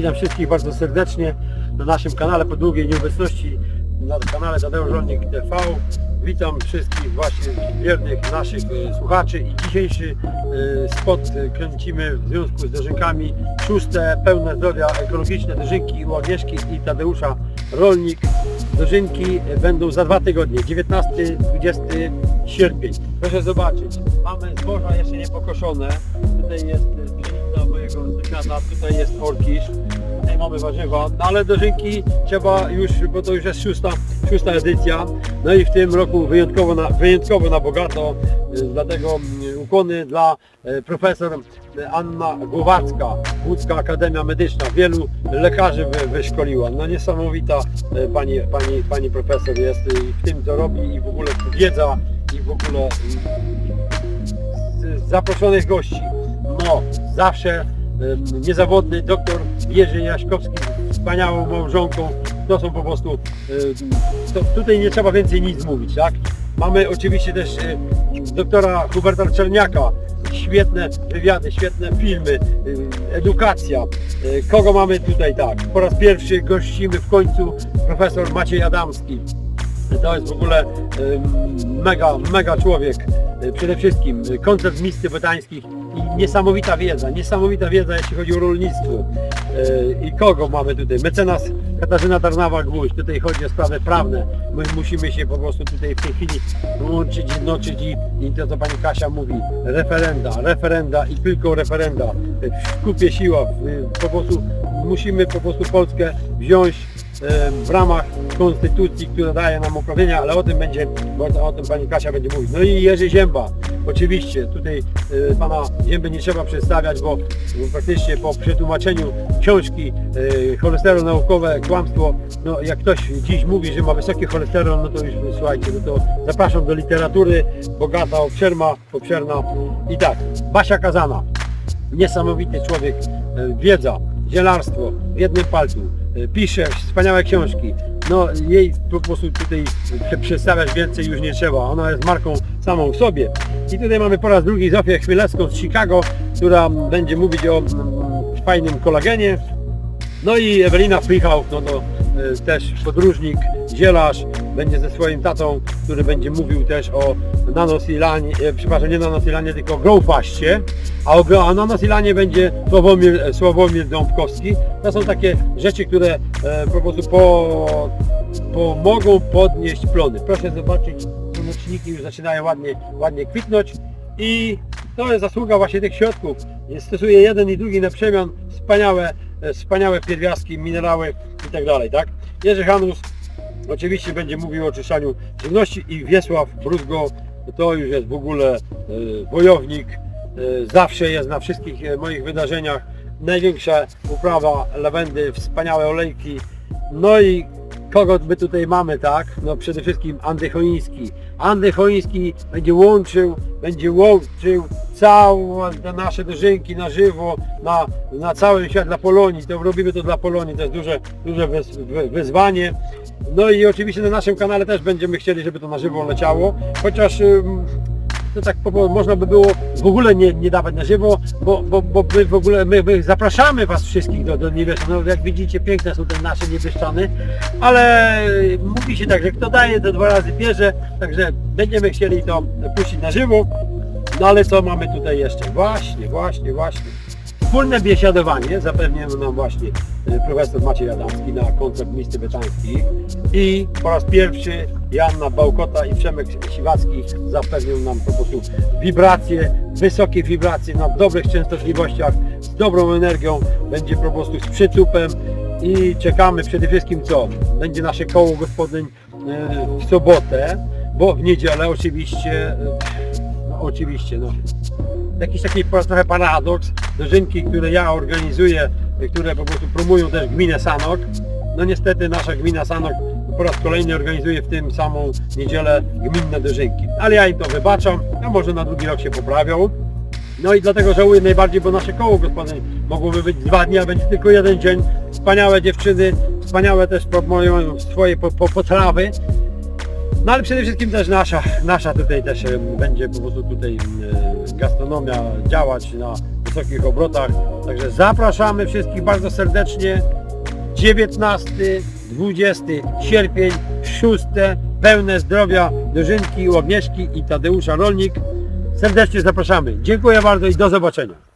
Witam wszystkich bardzo serdecznie na naszym kanale po długiej nieobecności na kanale Tadeusz Rolnik TV. Witam wszystkich właśnie wiernych naszych e, słuchaczy i dzisiejszy e, spot kręcimy w związku z dożynkami szóste pełne zdrowia ekologiczne dożynki u Agnieszki i Tadeusza Rolnik. Dożynki będą za dwa tygodnie, 19-20 sierpień. Proszę zobaczyć, mamy zboża jeszcze nie pokoszone. Tutaj jest pszenica mojego sąsiada, tutaj jest orkisz, tutaj mamy warzywa, no ale dożynki trzeba już, bo to już jest szósta, szósta edycja. No i w tym roku wyjątkowo na, wyjątkowo na bogato, e, dlatego mm, ukłony dla e, profesor Anna Głowacka, Łódzka Akademia Medyczna. Wielu lekarzy wy, wyszkoliła. No niesamowita pani, pani, pani profesor jest i w tym co robi i w ogóle wiedza i w ogóle zaproszonych gości. No, zawsze niezawodny doktor Jerzy Jaśkowski z wspaniałą małżonką. To są po prostu, to tutaj nie trzeba więcej nic mówić, tak? Mamy oczywiście też e, doktora Huberta Czerniaka, świetne wywiady, świetne filmy, edukacja. E, Kogo mamy tutaj tak? Po raz pierwszy gościmy w końcu profesor Maciej Adamski. To jest w ogóle mega, mega człowiek. E, Przede wszystkim koncert misty tybetańskich niesamowita wiedza, niesamowita wiedza jeśli chodzi o rolnictwo. E, I kogo mamy tutaj? Mecenas Katarzyna Tarnawa-Gwóźdź. Tutaj chodzi o sprawy prawne. My musimy się po prostu tutaj w tej chwili łączyć, jednoczyć i, i to co Pani Kasia mówi, referenda, referenda i tylko referenda. W kupie siła, po prostu musimy po prostu Polskę wziąć w ramach konstytucji, która daje nam uprawnienia, ale o tym będzie, o tym pani Kasia będzie mówić. No i Jerzy Zięba, oczywiście, tutaj e, pana Zięby nie trzeba przedstawiać, bo praktycznie po przetłumaczeniu książki e, cholesterol naukowe, kłamstwo, no jak ktoś dziś mówi, że ma wysoki cholesterol, no to już słuchajcie, no to zapraszam do literatury, bogata, obszerna, obszerna i tak, Basia Kazana, niesamowity człowiek, e, wiedza, zielarstwo w jednym palcu, pisze wspaniałe książki. No jej po prostu tutaj prze- przedstawiać więcej już nie trzeba. Ona jest marką samą w sobie. I tutaj mamy po raz drugi Zofię Chmielewską z Chicago, która będzie mówić o mm, fajnym kolagenie. No i Ewelina Frichał, no to e, też podróżnik, zielarz, będzie ze swoim tatą, który będzie mówił też o nanosilanie, e, przepraszam, nie nanosilanie, tylko growfaście, a o, nanosilanie będzie Sławomir, e, Sławomir Dąbkowski. To są takie rzeczy, które e, po prostu po, pomogą podnieść plony. Proszę zobaczyć, słoneczniki już zaczynają ładnie, ładnie kwitnąć i to jest zasługa właśnie tych środków. Stosuję jeden i drugi na przemian, wspaniałe, e, wspaniałe pierwiastki, minerały i tak dalej, tak? Jerzy Hanus oczywiście będzie mówił o oczyszczaniu żywności i Wiesław Bruzgo to już jest w ogóle e, wojownik, e, zawsze jest na wszystkich e, moich wydarzeniach, największa uprawa lawendy, wspaniałe olejki, no i kogo my tutaj mamy, tak? No przede wszystkim Andrzej Choiński. Andrzej Choiński będzie łączył, będzie łączył całe te nasze dożynki na żywo, na, na całym świat dla Polonii. To robimy to dla Polonii, to jest duże, duże wyz, wy- wyzwanie. No i oczywiście na naszym kanale też będziemy chcieli, żeby to na żywo leciało, chociaż to tak po- można by było w ogóle nie, nie dawać na żywo, bo, bo, bo my w ogóle my, my zapraszamy Was wszystkich do, do Niebieszczan. No, jak widzicie piękne są te nasze Niebieszczany, ale mówi się tak, że kto daje to dwa razy bierze, także będziemy chcieli to puścić na żywo. No ale co mamy tutaj jeszcze? Właśnie, właśnie, właśnie. Wspólne biesiadowanie zapewnił nam właśnie e, profesor Maciej Adamski na koncert Misty Betańskich i po raz pierwszy Joanna Bałkota i Przemek Siwacki zapewnił nam po prostu wibracje, wysokie wibracje na dobrych częstotliwościach, z dobrą energią, będzie po prostu z przytupem i czekamy przede wszystkim co? Będzie nasze koło gospodyń e, w sobotę, bo w niedzielę oczywiście, no oczywiście, no jakiś taki trochę paradoks, dożynki, które ja organizuję, które po prostu promują też gminę Sanok. No niestety nasza gmina Sanok po raz kolejny organizuje w tym samą niedzielę gminne dożynki. Ale ja im to wybaczam, a może na drugi rok się poprawią. No i dlatego żałuję najbardziej, bo nasze koło gospodyń mogłoby być dwa dni, a będzie tylko jeden dzień. Wspaniałe dziewczyny, wspaniałe też promują swoje po, po, potrawy. No ale przede wszystkim też nasza, nasza tutaj też będzie po prostu tutaj gastronomia działać na wysokich obrotach. Także zapraszamy wszystkich bardzo serdecznie. 19, 20 sierpień, 6, pełne zdrowia Dożynki, Łagnieszki i Tadeusza Rolnik. Serdecznie zapraszamy. Dziękuję bardzo i do zobaczenia.